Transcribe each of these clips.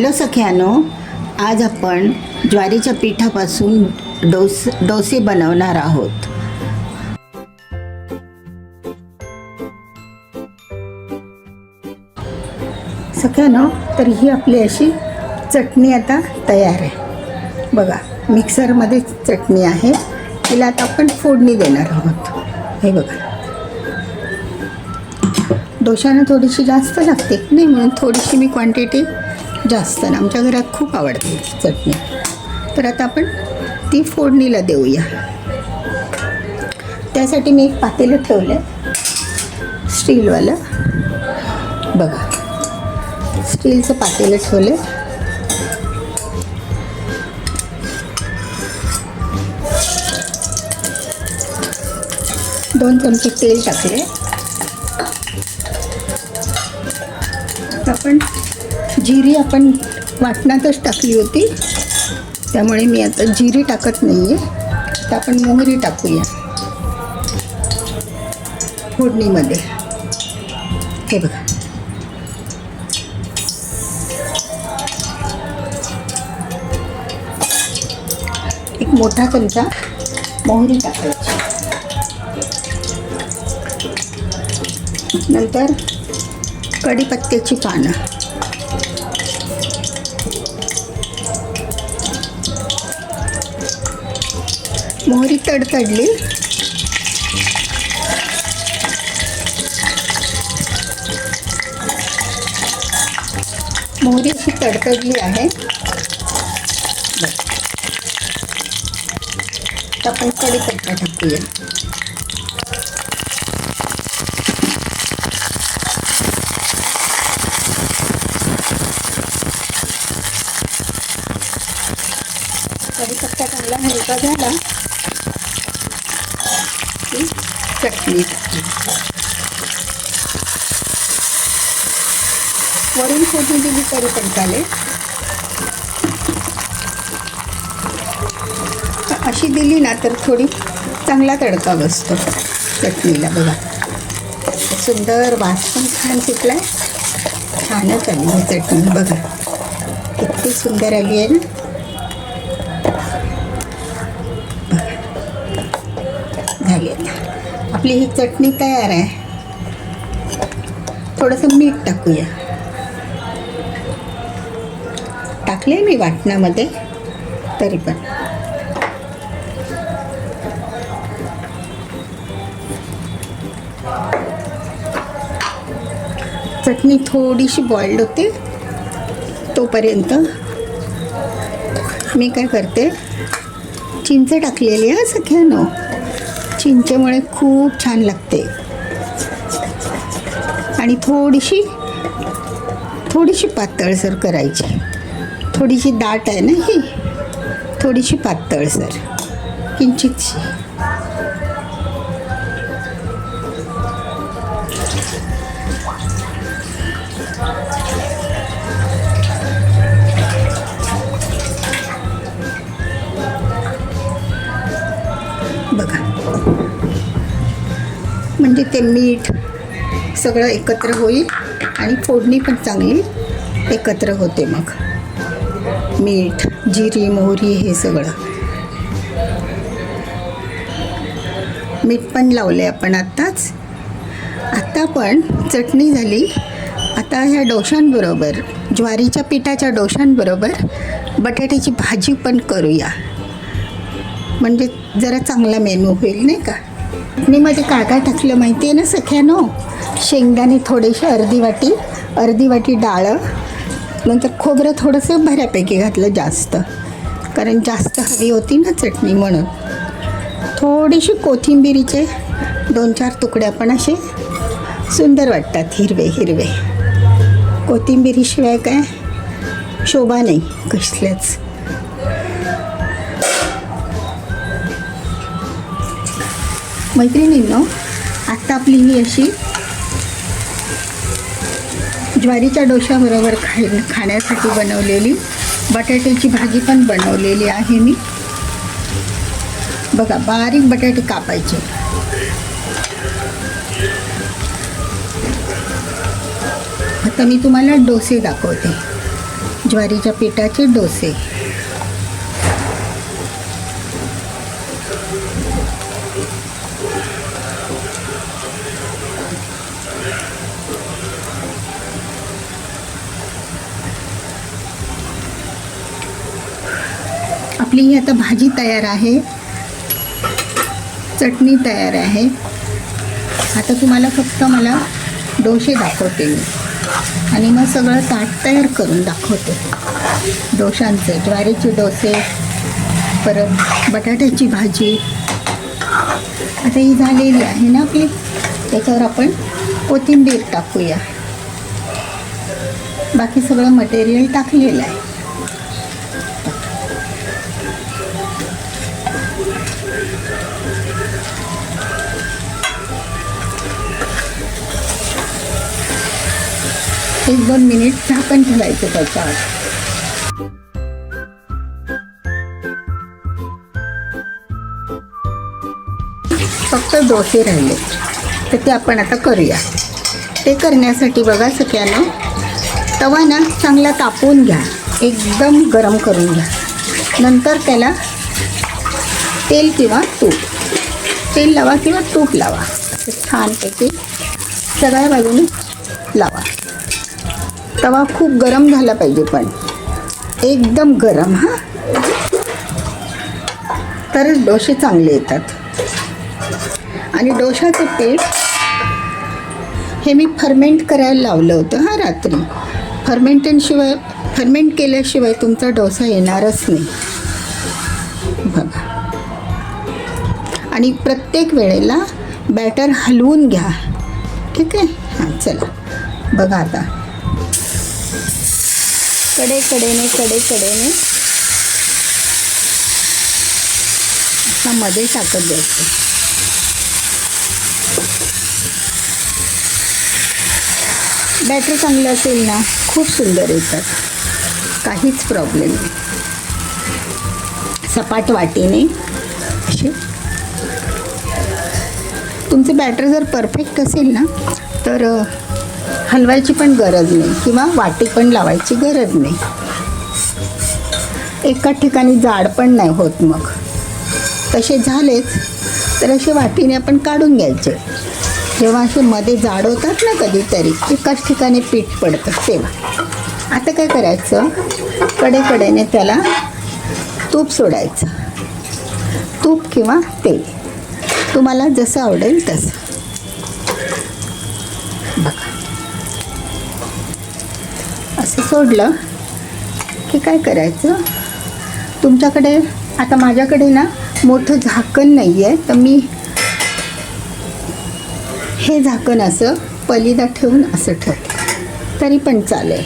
Hello सख्यानो आज आपण ज्वारीच्या पिठापासून डोस डोसे बनवणार आहोत. सख्यानो तर ही आपली अशी चटणी आता तयार आहे. बघा मिक्सरमध्ये चटणी आहे. तिला आता आपण फोडणी देणार आहोत. हे बघा. डोशानं थोडीशी जास्त लागते. नाही म्हणून थोडीशी मी क्वांटिटी जास्त ना आमच्या घरात खूप आवडते चटणी. तर आता आपण ती फोडणीला देऊया. त्यासाठी मी एक पातेलं ठेवलं आहे स्टीलवालं. बघा. स्टीलचं पातेलं ठेवलं दोन चमचे तेल टाकले आपण जिरी आपण वाटणातच टाकली होती. त्यामुळे मी आता जिरी टाकत नाही आहे तर आपण मोहरी टाकूया. फोडणीमध्ये. हे बघा. एक मोठा चमचा मोहरी टाकायची. नंतर कढीपत्त्याची पानं. मोहरी तडतडली. मोहरी अशी तडतडली आहे. आपण कडीपत्ता टाकूया कढीपत्ता चांगला हलका झाला की चटणी वरून फोडणी दिली तरी पण चालेल. अशी दिली ना तर थोडी चांगला तडका बसतो चटणीला बघा. सुंदर वास पण छान सुटला छानच आली ही चटणी बघा. किती सुंदर आली आहे ना. आपली ही चटणी तयार आहे. थोडंसं मीठ टाकूया. टाकले मी वाटणामध्ये तरी पण. चटणी थोडीशी बॉइल्ड होते. तोपर्यंत मी काय करते चिंच टाकलेली आहे सख्यानो चिंचेमुळे खूप छान लागते. आणि थोडीशी थोडीशी पातळसर करायची. थोडीशी दाट आहे ना ही? थोडीशी पातळसर किंचितशी बघा. म्हणजे ते मीठ सगळं एकत्र होईल आणि फोडणी पण चांगली एकत्र होते मग. मीठ जिरी मोहरी हे सगळं. मीठ पण लावले आपण आत्ताच. आत्ता पण चटणी झाली. आता ह्या डोशांबरोबर ज्वारीच्या पिठाच्या डोशांबरोबर बटाट्याची भाजी पण करूया. म्हणजे जरा चांगला मेनू होईल नाही का? चटणीमध्ये काय काय टाकलं माहिती आहे ना सख्यानो? शेंगदाणे थोडेसे अर्धी वाटी अर्धी वाटी डाळं नंतर खोबरं थोडंसं बऱ्यापैकी घातलं जास्त. कारण जास्त हवी होती ना चटणी म्हणून. थोडीशी कोथिंबिरीचे दोन चार तुकडे पण असे सुंदर वाटतात हिरवे हिरवे. कोथिंबिरीशिवाय काय? शोभा नाही कसल्याच. मैत्रिणींनो आत्ता आपली ही अशी ज्वारीच्या डोशाबरोबर खाय खाण्यासाठी बनवलेली बटाट्याची भाजी पण बनवलेली आहे मी. बघा बारीक बटाटे कापायचे. आता मी तुम्हाला डोसे दाखवते. ज्वारीच्या पिठाचे डोसे. आपली ही आता भाजी तयार आहे. चटणी तयार आहे. आता तुम्हाला फक्त मला डोसे दाखवते मी. आणि मग सगळं ताट तयार करून दाखवते. डोशांचे ज्वारीचे डोसे परत बटाट्याची भाजी. आता ही झालेली आहे ना आपली. त्याच्यावर आपण कोथिंबीर टाकूया. बाकी सगळं मटेरियल टाकलेलं आहे. एक दोन मिनिट झाकण ठेवायचं त्याच्यावर. फक्त डोसे राहिले. तर ते आपण आता करूया. ते करण्यासाठी बघा सगळ्यांना तवा ना चांगला तापवून घ्या. एकदम गरम करून घ्या. नंतर त्याला तेल किंवा तूप. तेल लावा किंवा तूप लावा. छानपैकी सगळ्या बाजूने लावा. तवा खूप गरम झाला पाहिजे पण. एकदम गरम हां. तरच डोसे चांगले येतात. आणि डोशाचं पीठ हे मी फर्मेंट करायला लावलं होतं हां रात्री. फर्मेंटेनशिवाय फर्मेंट केल्याशिवाय तुमचा डोसा येणारच नाही. बघा. आणि प्रत्येक वेळेला बॅटर हलवून घ्या. ठीक आहे? हां चला. बघा आता. कडे कडेने कडे कडेने असा मध्ये टाकत द्यायचं. बॅटर चांगलं असेल ना खूप सुंदर येतात. काहीच प्रॉब्लेम नाही. सपाट वाटीने. असे. तुमचं बॅटर जर परफेक्ट असेल ना तर हलवायची पण गरज नाही किंवा वाटी पण लावायची गरज नाही. एका ठिकाणी जाड पण नाही होत मग. तसे झालेच तर असे वाटीने आपण काढून घ्यायचे. जेव्हा असे मध्ये जाड होतात ना कधीतरी एकाच ठिकाणी पीठ पडतं तेव्हा. आता काय करायचं? कडेकडेने त्याला तूप सोडायचं. तूप किंवा तेल. तुम्हाला जसं आवडेल तसं. सोडलं की काय करायचं? तुमच्याकडे आता माझ्याकडे ना मोठं झाकण नाही आहे तर मी हे झाकण असं पलिदा ठेवून असं ठेवते. तरी पण चालेल.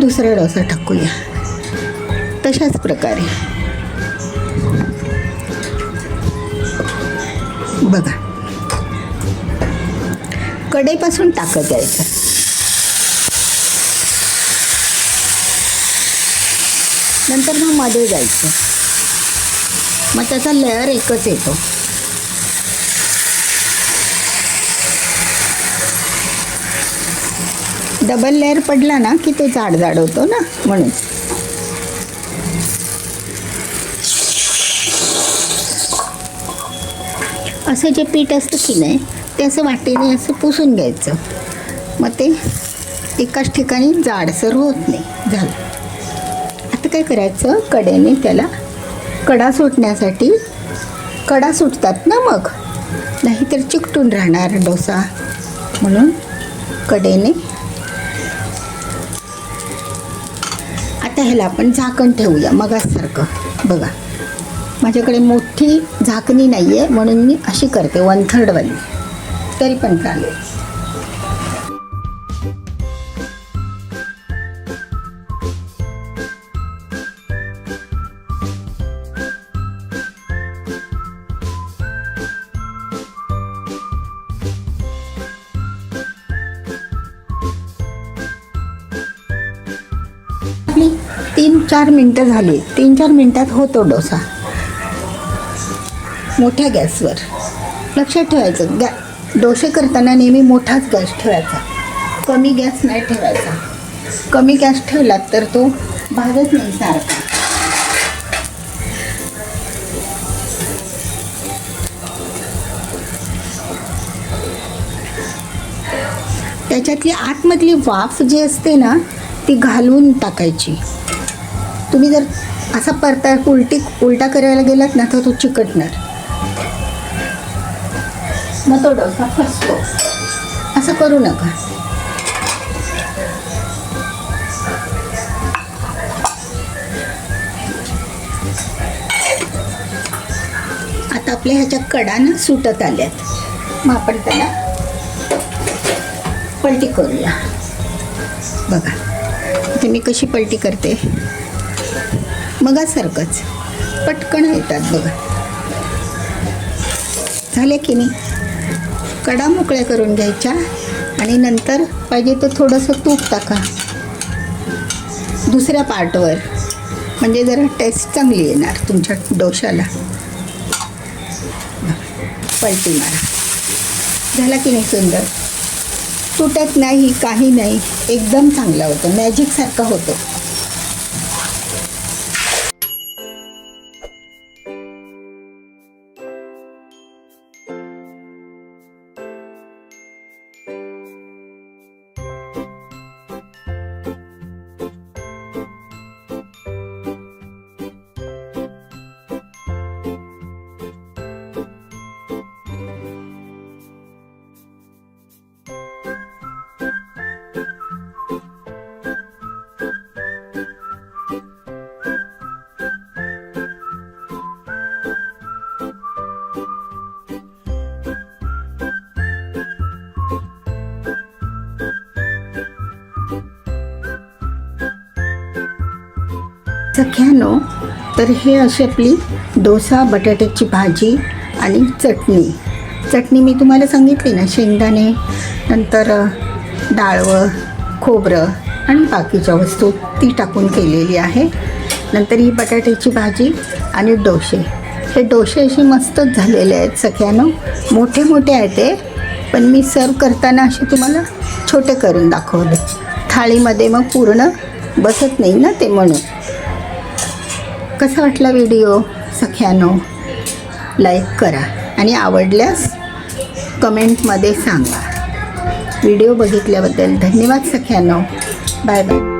दुसरा डोसा टाकूया. तशाच प्रकारे. बघा. कडेपासून टाकत यायचं नंतर मग मध्ये जायचं. मग त्याचा लेअर एकच येतो. डबल लेअर पडला ना की तो जाड जाड होतो ना म्हणून. असं जे पीठ असतं की नाही ते असं वाटेने असं पुसून घ्यायचं. मग ते एकाच ठिकाणी जाडसर होत नाही झालं. आता काय करायचं? कडेने त्याला कडा सुटण्यासाठी कडा सुटतात ना मग नाहीतर चिकटून राहणार डोसा. म्हणून कडेने आता ह्याला आपण झाकण ठेवूया मगासारखं बघा माझ्याकडे मोठी झाकणी नाही आहे म्हणून मी अशी करते वन थर्डवाली तरी पण चालेल. तीन चार मिनटं झाली. तीन चार मिनटात होतो डोसा. मोठ्या गॅसवर. लक्षात ठेवायचं गॅ डोसे करताना नेहमी मोठाच गॅस ठेवायचा. कमी गॅस नाही ठेवायचा. कमी गॅस ठेवला तर तो भाजत नाही सारखा. त्याच्यातली आतमधली वाफ जी असते ना ती घालून टाकायची. तुम्ही जर असा परता उलटी उलटा करायला गेलात ना तर तो चिकटणार. मग तो डोसा फसतो. असं करू नका. आता आपल्या ह्याच्या कडा ना सुटत आल्यात. मग आपण त्याला पलटी करूया. बघा इथे मी कशी पलटी करते? मगासारखंच पटकन येतात बघा. झाले की नाही? कडा मोकळ्या करून घ्यायच्या आणि नंतर पाहिजे तर थोडंसं तूप टाका. दुसऱ्या पार्टवर. म्हणजे जरा टेस्ट चांगली येणार तुमच्या डोशाला पलटी मारा. झाला की नाही सुंदर? तुटत नाही काही नाही. एकदम चांगला होतं. मॅजिकसारखा होतो. सख्यानो तर हे अशी आपली डोसा बटाट्याची भाजी आणि चटणी. चटणी मी तुम्हाला सांगितली ना शेंगदाणे नंतर डाळवं खोबरं आणि बाकीच्या वस्तू ती टाकून केलेली आहे. नंतर ही बटाट्याची भाजी आणि डोसे. हे डोसे असे मस्तच झालेले आहेत सख्यानो मोठे मोठे आहेत ते पण मी सर्व करताना असे तुम्हाला छोटे करून दाखवले. थाळीमध्ये मग पूर्ण बसत नाही ना ते म्हणून. कसा वाटला व्हिडिओ सख्यानो लाईक करा. आणि आवडल्यास कमेंटमध्ये सांगा. व्हिडिओ बघितल्याबद्दल धन्यवाद सख्यानो. Bye bye